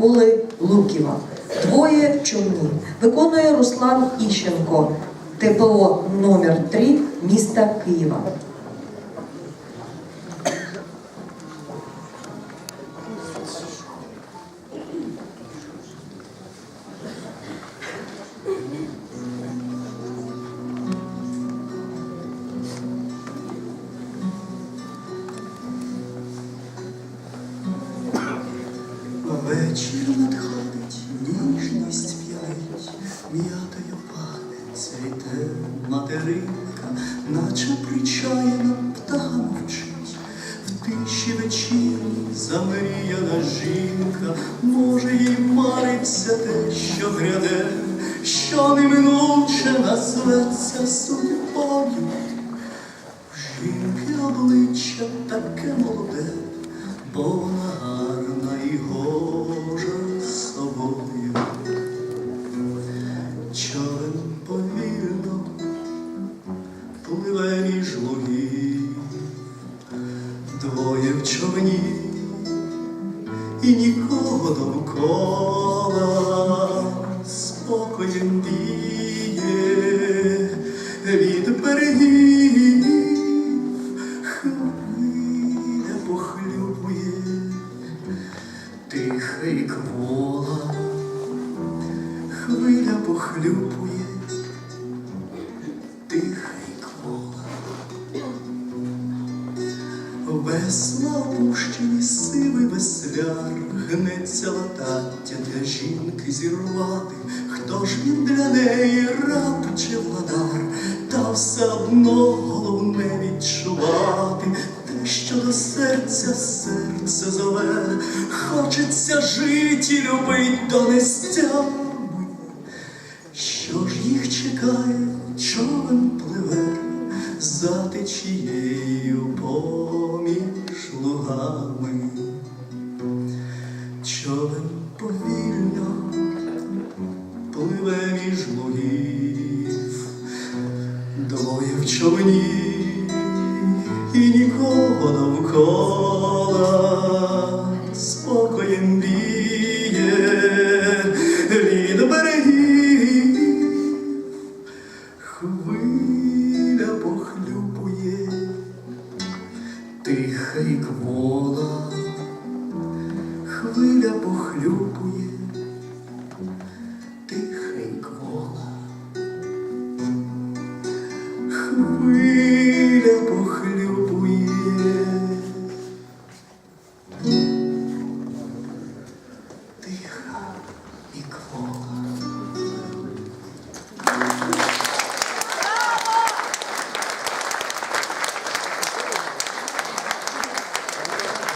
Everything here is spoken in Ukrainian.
Були Луківа. Двоє в човні. Виконує Руслан Іщенко. ТПО номер 3 міста Києва. Вечір надходить, ніжність п'янить, м'ятою пахне, цвіте материнка, наче причаяна птаха мовчить, в тиші вечірній замріяна жінка, може їй мариться те, що гряде, що неминуче назветься судьбою. В Жінки обличчя таке молоде, бо вона і гожа собою. Човен повільно пливе між лугів, двоє в човні і нікого довкола. Спокоєм віє від берегів тихий хвиля похлюпує тихий квола. Весла опущені сивий весляр, гнеться латаття для жінки зірвати, хто ж він для неї раб чи владар, та все одно головне відчувати, що до серця серце зове, хочеться жити і любить до нестями. Що ж їх чекає, човен пливе за течією поміж лугами. Човен повільно пливе між лугів, двоє в човні і нікого навколо спокоєм віє від берегів. Хвиля похлюпує, тиха тихий квола, ніколи.